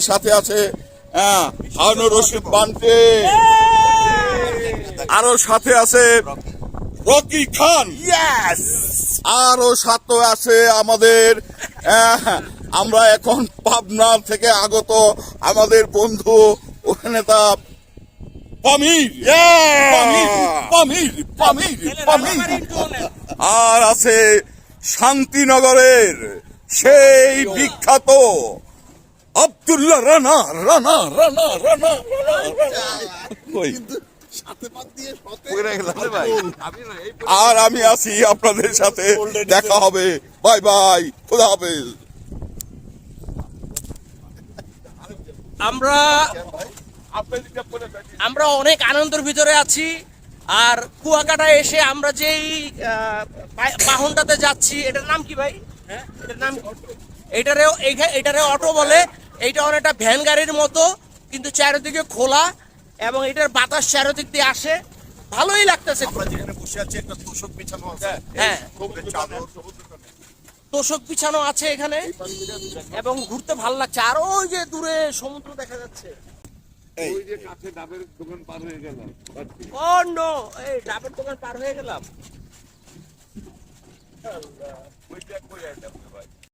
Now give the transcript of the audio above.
সাথে আছে। হ্যাঁ, হারুনুর রশিদ বান্টে আরও সাথে আছে রকি খান। আরও সাথে আছে আমাদের আহ, আমরা এখন পাবনা থেকে আগত আমাদের বন্ধু নেতা পামির। পামির পামির পামির পামির। আর আছে শান্তিনগরের সেই বিখ্যাত আব্দুল্লাহ, রানা রানা রানা রানা কই? আর আমি আছি আপনাদের সাথে। দেখা হবে। Bye bye. খোদা হাফেজ। আমরা আমরা অনেক আনন্দের ভিতরে আছি। আর কুয়াকাটা এসে আমরা যেই বাহনটাতে যাচ্ছি, এটার নাম কি ভাই? হ্যাঁ? এটার নাম? এটারে এটারে অটো বলে। এইটা অনেকটা ভ্যান গাড়ির মতো কিন্তু চারিদিকে খোলা এবং এটার বাতাস চারিদিক দিয়ে আসে। ভালোই লাগতেছে। যেখানে বসে আছি একটা তোষক বিছানো আছে। হ্যাঁ তোষক পিছানো আছে এখানে এবং ঘুরতে ভালো লাগছে। আর ওই যে দূরে সমুদ্র দেখা যাচ্ছে। ও নো এই ডাবের দোকান পার হয়ে গেলাম।